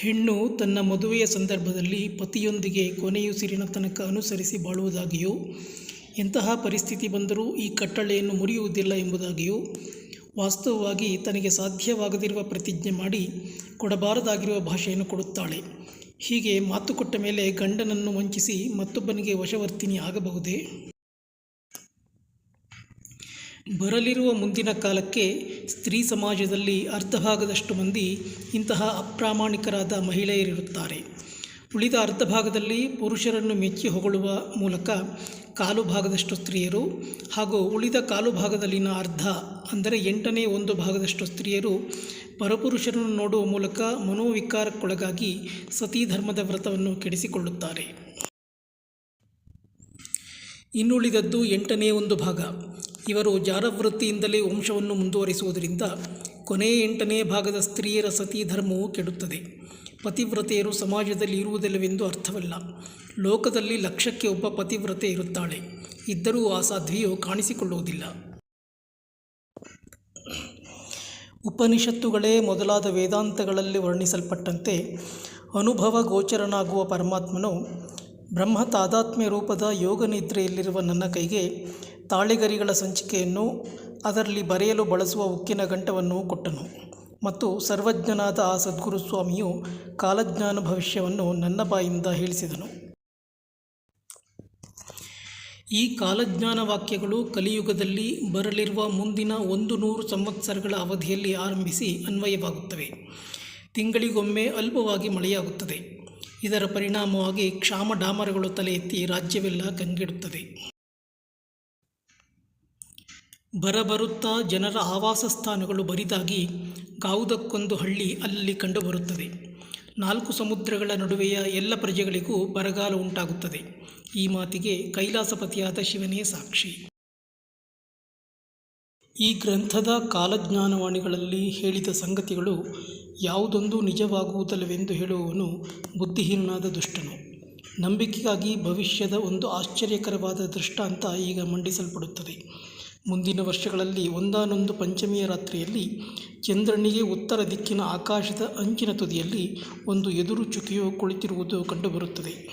ಹೆಣ್ಣು ತನ್ನ ಮದುವೆಯ ಸಂದರ್ಭದಲ್ಲಿ ಪತಿಯೊಂದಿಗೆ ಕೊನೆಯುಸಿರಿನ ತನಕ ಅನುಸರಿಸಿ ಬಾಳುವುದಾಗಿಯೂ, ಎಂತಹ ಪರಿಸ್ಥಿತಿ ಬಂದರೂ ಈ ಕಟ್ಟಳೆಯನ್ನು ಮುರಿಯುವುದಿಲ್ಲ ಎಂಬುದಾಗಿಯೂ, ವಾಸ್ತವವಾಗಿ ತನಗೆ ಸಾಧ್ಯವಾಗದಿರುವ ಪ್ರತಿಜ್ಞೆ ಮಾಡಿ ಕೊಡಬಾರದಾಗಿರುವ ಭಾಷೆಯನ್ನು ಕೊಡುತ್ತಾಳೆ. ಹೀಗೆ ಮಾತು ಕೊಟ್ಟ ಮೇಲೆ ಗಂಡನನ್ನು ವಂಚಿಸಿ ಮತ್ತೊಬ್ಬನಿಗೆ ವಶವರ್ತಿನಿ ಆಗಬಹುದೇ? ಬರಲಿರುವ ಮುಂದಿನ ಕಾಲಕ್ಕೆ ಸ್ತ್ರೀ ಸಮಾಜದಲ್ಲಿ ಅರ್ಧ ಭಾಗದಷ್ಟು ಮಂದಿ ಇಂತಹ ಅಪ್ರಾಮಾಣಿಕರಾದ ಮಹಿಳೆಯರಿರುತ್ತಾರೆ. ಉಳಿದ ಅರ್ಧ ಭಾಗದಲ್ಲಿ ಪುರುಷರನ್ನು ಮೆಚ್ಚಿ ಹೊಗಳುವ ಮೂಲಕ ಕಾಲು ಭಾಗದಷ್ಟು ಸ್ತ್ರೀಯರು ಹಾಗೂ ಉಳಿದ ಕಾಲು ಭಾಗದಲ್ಲಿನ ಅರ್ಧ, ಅಂದರೆ ಎಂಟನೇ ಒಂದು ಭಾಗದಷ್ಟು ಸ್ತ್ರೀಯರು ಪರಪುರುಷರನ್ನು ನೋಡುವ ಮೂಲಕ ಮನೋವಿಕಾರಕ್ಕೊಳಗಾಗಿ ಸತೀ ಧರ್ಮದ ವ್ರತವನ್ನು ಕೆಡಿಸಿಕೊಳ್ಳುತ್ತಾರೆ. ಇನ್ನುಳಿದದ್ದು ಎಂಟನೇ ಒಂದು ಭಾಗ. ಇವರು ಜಾರವೃತ್ತಿಯಿಂದಲೇ ವಂಶವನ್ನು ಮುಂದುವರಿಸುವುದರಿಂದ ಕೊನೆಯ ಎಂಟನೇ ಭಾಗದ ಸ್ತ್ರೀಯರ ಸತಿ ಧರ್ಮವು ಕೆಡುತ್ತದೆ. ಪತಿವ್ರತೆಯರು ಸಮಾಜದಲ್ಲಿ ಇರುವುದಿಲ್ಲವೆಂದು ಅರ್ಥವಲ್ಲ. ಲೋಕದಲ್ಲಿ ಲಕ್ಷಕ್ಕೆ ಒಬ್ಬ ಪತಿವ್ರತೆ ಇರುತ್ತಾಳೆ. ಇದ್ದರೂ ಆ ಸಾಧ್ವಿಯು ಕಾಣಿಸಿಕೊಳ್ಳುವುದಿಲ್ಲ. ಉಪನಿಷತ್ತುಗಳೇ ಮೊದಲಾದ ವೇದಾಂತಗಳಲ್ಲಿ ವರ್ಣಿಸಲ್ಪಟ್ಟಂತೆ ಅನುಭವ ಗೋಚರನಾಗುವ ಪರಮಾತ್ಮನು ಬ್ರಹ್ಮ ತಾದಾತ್ಮ್ಯ ರೂಪದ ಯೋಗ ನಿದ್ರೆಯಲ್ಲಿರುವ ನನ್ನ ಕೈಗೆ ತಾಳೆಗರಿಗಳ ಸಂಚಿಕೆಯನ್ನು ಅದರಲ್ಲಿ ಬರೆಯಲು ಬಳಸುವ ಉಕ್ಕಿನ ಗಂಟವನ್ನು ಕೊಟ್ಟನು. ಮತ್ತು ಸರ್ವಜ್ಞನಾದ ಆ ಸದ್ಗುರು ಸ್ವಾಮಿಯು ಕಾಲಜ್ಞಾನ ಭವಿಷ್ಯವನ್ನು ನನ್ನ ಬಾಯಿಂದ ಹೇಳಿಸಿದನು. ಈ ಕಾಲಜ್ಞಾನ ವಾಕ್ಯಗಳು ಕಲಿಯುಗದಲ್ಲಿ ಬರಲಿರುವ ಮುಂದಿನ ಒಂದು ನೂರು ಸಂವತ್ಸರಗಳ ಅವಧಿಯಲ್ಲಿ ಆರಂಭಿಸಿ ಅನ್ವಯವಾಗುತ್ತವೆ. ತಿಂಗಳಿಗೊಮ್ಮೆ ಅಲ್ಪವಾಗಿ ಮಳೆಯಾಗುತ್ತದೆ. ಇದರ ಪರಿಣಾಮವಾಗಿ ಕ್ಷಾಮ ಡಾಮರಗಳು ತಲೆ ಎತ್ತಿ ರಾಜ್ಯವೆಲ್ಲ ಕಂಗೆಡುತ್ತದೆ ಬರಬರುತ್ತಾ ಜನರ ಆವಾಸ ಸ್ಥಾನಗಳು ಬರಿದಾಗಿ ಗಾವುದಕ್ಕೊಂದು ಹಳ್ಳಿ ಅಲ್ಲಿ ಕಂಡುಬರುತ್ತದೆ. ನಾಲ್ಕು ಸಮುದ್ರಗಳ ನಡುವೆಯ ಎಲ್ಲ ಪ್ರಜೆಗಳಿಗೂ ಬರಗಾಲ ಉಂಟಾಗುತ್ತದೆ. ಈ ಮಾತಿಗೆ ಕೈಲಾಸಪತಿಯಾದ ಶಿವನೇ ಸಾಕ್ಷಿ. ಈ ಗ್ರಂಥದ ಕಾಲಜ್ಞಾನವಾಣಿಗಳಲ್ಲಿ ಹೇಳಿದ ಸಂಗತಿಗಳು ಯಾವುದೊಂದು ನಿಜವಾಗುವುದಲ್ಲವೆಂದು ಹೇಳುವವನು ಬುದ್ಧಿಹೀನನಾದ ದುಷ್ಟನು. ನಂಬಿಕೆಗಾಗಿ ಭವಿಷ್ಯದ ಒಂದು ಆಶ್ಚರ್ಯಕರವಾದ ದೃಷ್ಟಾಂತ ಈಗ ಮಂಡಿಸಲ್ಪಡುತ್ತದೆ. ಮುಂದಿನ ವರ್ಷಗಳಲ್ಲಿ ಒಂದಾನೊಂದು ಪಂಚಮಿಯ ರಾತ್ರಿಯಲ್ಲಿ ಚಂದ್ರನಿಗೆ ಉತ್ತರ ದಿಕ್ಕಿನ ಆಕಾಶದ ಅಂಚಿನ ತುದಿಯಲ್ಲಿ ಒಂದು ಎದುರು ಚುಕ್ಕಿಯು ಕುಳಿತಿರುವುದು ಕಂಡುಬರುತ್ತದೆ.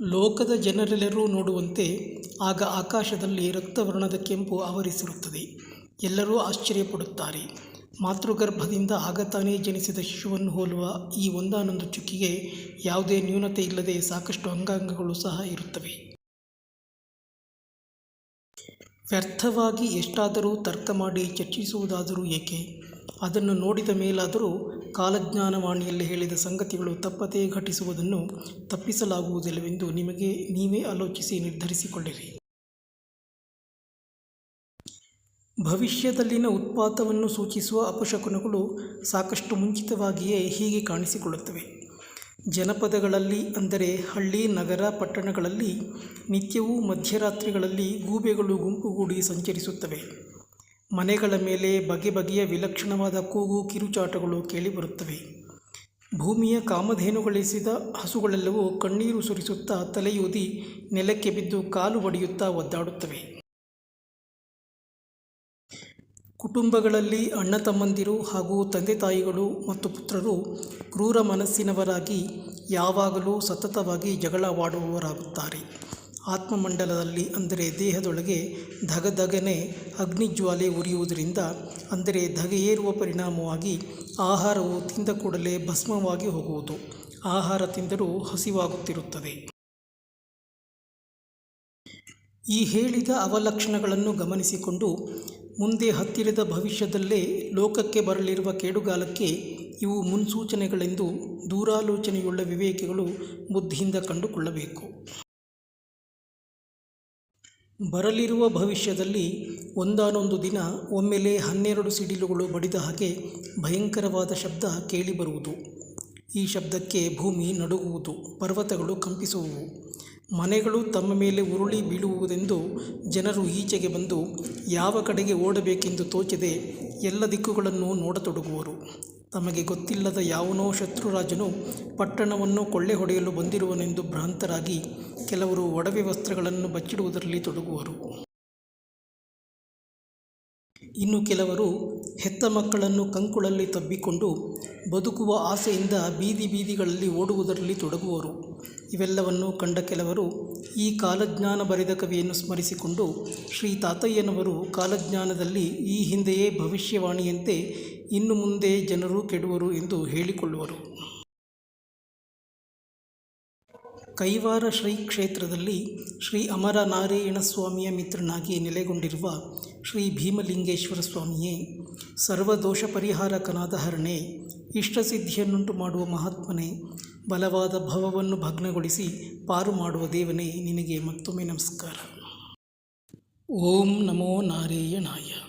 ಲೋಕದ ಜನರೆಲ್ಲರೂ ನೋಡುವಂತೆ ಆಗ ಆಕಾಶದಲ್ಲಿ ರಕ್ತವರ್ಣದ ಕೆಂಪು ಆವರಿಸಿರುತ್ತದೆ. ಎಲ್ಲರೂ ಆಶ್ಚರ್ಯಪಡುತ್ತಾರೆ. ಮಾತೃಗರ್ಭದಿಂದ ಆಗ ತಾನೇ ಜನಿಸಿದ ಶಿಶುವನ್ನು ಹೋಲುವ ಈ ಒಂದಾನೊಂದು ಚುಕ್ಕಿಗೆ ಯಾವುದೇ ನ್ಯೂನತೆ ಇಲ್ಲದೆ ಸಾಕಷ್ಟು ಅಂಗಾಂಗಗಳು ಸಹ ಇರುತ್ತವೆ. ವ್ಯರ್ಥವಾಗಿ ಎಷ್ಟಾದರೂ ತರ್ಕ ಮಾಡಿ ಚರ್ಚಿಸುವುದಾದರೂ ಏಕೆ? ಅದನ್ನು ನೋಡಿದ ಮೇಲಾದರೂ ಕಾಲಜ್ಞಾನವಾಣಿಯಲ್ಲಿ ಹೇಳಿದ ಸಂಗತಿಗಳು ತಪ್ಪದೇ ಘಟಿಸುವುದನ್ನು ತಪ್ಪಿಸಲಾಗುವುದಿಲ್ಲವೆಂದು ನಿಮಗೆ ನೀವೇ ಆಲೋಚಿಸಿ ನಿರ್ಧರಿಸಿಕೊಳ್ಳಿರಿ. ಭವಿಷ್ಯದಲ್ಲಿನ ಉತ್ಪಾತವನ್ನು ಸೂಚಿಸುವ ಅಪಶಕುನಗಳು ಸಾಕಷ್ಟು ಮುಂಚಿತವಾಗಿಯೇ ಹೀಗೆ ಕಾಣಿಸಿಕೊಳ್ಳುತ್ತವೆ. ಜನಪದಗಳಲ್ಲಿ ಅಂದರೆ ಹಳ್ಳಿ, ನಗರ ಪಟ್ಟಣಗಳಲ್ಲಿ ನಿತ್ಯವೂ ಮಧ್ಯರಾತ್ರಿಗಳಲ್ಲಿ ಗೂಬೆಗಳು ಗುಂಪುಗೂಡಿ ಸಂಚರಿಸುತ್ತವೆ. ಮನೆಗಳ ಮೇಲೆ ಬಗೆ ಬಗೆಯ ವಿಲಕ್ಷಣವಾದ ಕೂಗು ಕಿರುಚಾಟಗಳು ಕೇಳಿಬರುತ್ತವೆ. ಭೂಮಿಯ ಕಾಮಧೇನುಗಳಿಸಿದ ಹಸುಗಳೆಲ್ಲವೂ ಕಣ್ಣೀರು ಸುರಿಸುತ್ತಾ ತಲೆಯೂದಿ ನೆಲಕ್ಕೆ ಬಿದ್ದು ಕಾಲು ಒಡೆಯುತ್ತಾ ಒದ್ದಾಡುತ್ತವೆ. ಕುಟುಂಬಗಳಲ್ಲಿ ಅಣ್ಣ ತಮ್ಮಂದಿರು ಹಾಗೂ ತಂದೆ ತಾಯಿಗಳು ಮತ್ತು ಪುತ್ರರು ಕ್ರೂರ ಮನಸ್ಸಿನವರಾಗಿ ಯಾವಾಗಲೂ ಸತತವಾಗಿ ಜಗಳವಾಡುವವರಾಗುತ್ತಾರೆ. ಆತ್ಮಮಂಡಲದಲ್ಲಿ ಅಂದರೆ ದೇಹದೊಳಗೆ ಧಗಧಗನೆ ಅಗ್ನಿಜ್ವಾಲೆ ಉರಿಯುವುದರಿಂದ ಅಂದರೆ ಧಗೆಯೇರುವ ಪರಿಣಾಮವಾಗಿ ಆಹಾರವು ತಿಂದ ಕೂಡಲೇ ಭಸ್ಮವಾಗಿ ಹೋಗುವುದು. ಆಹಾರ ತಿಂದರೂ ಹಸಿವಾಗುತ್ತಿರುತ್ತದೆ. ಈ ಹೇಳಿದ ಅವಲಕ್ಷಣಗಳನ್ನು ಗಮನಿಸಿಕೊಂಡು ಮುಂದೆ ಹತ್ತಿರದ ಭವಿಷ್ಯದಲ್ಲೇ ಲೋಕಕ್ಕೆ ಬರಲಿರುವ ಕೇಡುಗಾಲಕ್ಕೆ ಇವು ಮುನ್ಸೂಚನೆಗಳೆಂದು ದೂರಾಲೋಚನೆಯುಳ್ಳ ವಿವೇಕಿಗಳು ಬುದ್ಧಿಯಿಂದ ಕಂಡುಕೊಳ್ಳಬೇಕು. ಬರಲಿರುವ ಭವಿಷ್ಯದಲ್ಲಿ ಒಂದಾನೊಂದು ದಿನ ಒಮ್ಮೆಲೆ ಹನ್ನೆರಡು ಸಿಡಿಲುಗಳು ಬಡಿದ ಹಾಗೆ ಭಯಂಕರವಾದ ಶಬ್ದ ಕೇಳಿಬರುವುದು. ಈ ಶಬ್ದಕ್ಕೆ ಭೂಮಿ ನಡುಗುವುದು, ಪರ್ವತಗಳು ಕಂಪಿಸುವುವು. ಮನೆಗಳು ತಮ್ಮ ಮೇಲೆ ಉರುಳಿ ಬೀಳುವುದೆಂದು ಜನರು ಈಚೆಗೆ ಬಂದು ಯಾವ ಕಡೆಗೆ ಓಡಬೇಕೆಂದು ತೋಚದೆ ಎಲ್ಲ ದಿಕ್ಕುಗಳನ್ನು ನೋಡತೊಡಗುವರು. ತಮಗೆ ಗೊತ್ತಿಲ್ಲದ ಯಾವನೋ ಶತ್ರುರಾಜನು ಪಟ್ಟಣವನ್ನು ಕೊಳ್ಳೆ ಹೊಡೆಯಲು ಬಂದಿರುವನೆಂದು ಭ್ರಾಂತರಾಗಿ ಕೆಲವರು ಒಡವೆ ವಸ್ತ್ರಗಳನ್ನು ಬಚ್ಚಿಡುವುದರಲ್ಲಿ ತೊಡಗುವರು. ಇನ್ನು ಕೆಲವರು ಹೆತ್ತ ಮಕ್ಕಳನ್ನು ಕಂಕುಳಲ್ಲಿ ತಬ್ಬಿಕೊಂಡು ಬದುಕುವ ಆಸೆಯಿಂದ ಬೀದಿ ಬೀದಿಗಳಲ್ಲಿ ಓಡುವುದರಲ್ಲಿ ತೊಡಗುವರು. ಇವೆಲ್ಲವನ್ನು ಕಂಡ ಕೆಲವರು ಈ ಕಾಲಜ್ಞಾನ ಬರೆದ ಕವಿಯನ್ನು ಸ್ಮರಿಸಿಕೊಂಡು ಶ್ರೀ ತಾತಯ್ಯನವರು ಕಾಲಜ್ಞಾನದಲ್ಲಿ ಈ ಹಿಂದೆಯೇ ಭವಿಷ್ಯವಾಣಿಯಂತೆ ಇನ್ನು ಮುಂದೆ ಜನರು ಕೆಡುವರು ಎಂದು ಹೇಳಿಕೊಳ್ಳುವರು. ಕೈವಾರ ಶ್ರೀ ಕ್ಷೇತ್ರದಲ್ಲಿ ಶ್ರೀ ಅಮರ ನಾರಾಯಣ ಸ್ವಾಮಿಯ ಮಿತ್ರನಾಗಿ ನೆಲೆಗೊಂಡಿರುವ ಶ್ರೀ ಭೀಮಲಿಂಗೇಶ್ವರ ಸ್ವಾಮಿಯೇ ಸರ್ವದೋಷ ಪರಿಹಾರಕನಾದ ಹರಣೆ ಇಷ್ಟಸಿದ್ಧಿಯನ್ನುಂಟು ಮಾಡುವ ಮಹಾತ್ಮನೇ, ಬಲವಾದ ಭವವನ್ನು ಭಗ್ನಗೊಳಿಸಿ ಪಾರು ಮಾಡುವ ದೇವನೇ, ನಿನಗೆ ಮತ್ತೊಮ್ಮೆ ನಮಸ್ಕಾರ. ಓಂ ನಮೋ ನಾರಾಯಣಾಯ.